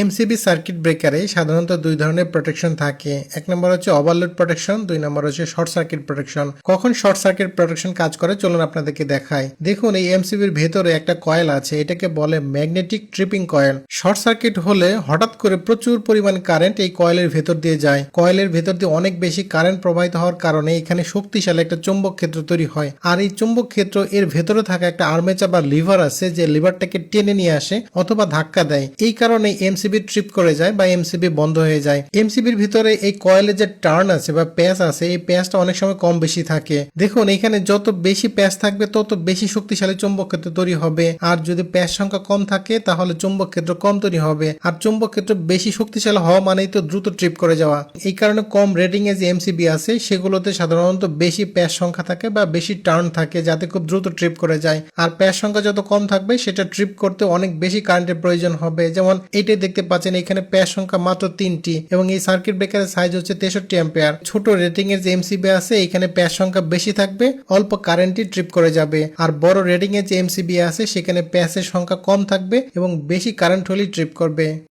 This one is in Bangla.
এমসিবি সার্কিট ব্রেকারে সাধারণত দুই ধরনের প্রোটেকশন থাকে। এক নম্বর হচ্ছে ওভারলোড প্রোটেকশন দুই নম্বর হচ্ছে শর্ট সার্কিট প্রোটেকশন কখন শর্ট সার্কিট প্রোটেকশন কাজ করে? চলুন আপনাদেরকে দেখাই। দেখুন, এই এমসিবির ভেতরে একটা কয়েল আছে, এটাকে বলে magnetic tripping coil short circuit হলে হঠাৎ করে প্রচুর পরিমাণ কারেন্ট এই কয়েলের ভেতর দিয়ে যায়। কয়েলের ভেতর দিয়ে অনেক বেশি কারেন্ট প্রবাহিত হওয়ার কারণে এখানে শক্তিশালী একটা চুম্বক ক্ষেত্র তৈরি হয়। আর এই চুম্বক ক্ষেত্র এর ভেতরে থাকা একটা আর্মেচার বা লিভার আছে, যে লিভারটাকে টেনে নিয়ে আসে অথবা ধাক্কা দেয়। এই কারণে এমসিবি ট্রিপ করে যায় বা এমসিবি বন্ধ হয়ে যায়। এমসিবির ভিতরে এই কয়েলের যে টার্ন আছে বা প্যাচ আছে, এই প্যাচটা অনেক সময় কম বেশি থাকে। দেখুন, এখানে যত বেশি প্যাচ থাকবে, তত বেশি শক্তিশালী চুম্বক ক্ষেত্র তৈরি হবে। আর যদি প্যাচ সংখ্যা কম থাকে, তাহলে চুম্বক ক্ষেত্র কম তৈরি হবে। আর চুম্বক ক্ষেত্র বেশি শক্তিশালী হওয়া মানেই তো দ্রুত ট্রিপ করে যাওয়া। এই কারণে কম রেটিং এ যে এমসিবি আছে, সেগুলোতে সাধারণত বেশি প্যাচ সংখ্যা থাকে বা বেশি টার্ন থাকে, যাতে খুব দ্রুত ট্রিপ করে যায়। আর প্যাচ সংখ্যা যত কম থাকবে, সেটা ট্রিপ করতে অনেক বেশি কারেন্টের প্রয়োজন হবে। যেমন, এইটাই দেখতে পাচ্ছেন এখানে প্যার সংখ্যা মাত্র তিনটি এবং এই সার্কিট ব্রেকারের সাইজ হচ্ছে তেষট্টি অ্যাম্পিয়ার। ছোট রেটিং এর যে এমসিবি আছে, এখানে প্যার সংখ্যা বেশি থাকবে, অল্প কারেন্টই ট্রিপ করে যাবে। আর বড় রেটিং এর যে এমসিবি আছে, সেখানে প্যাসের সংখ্যা কম থাকবে এবং বেশি কারেন্ট হলেই ট্রিপ করবে।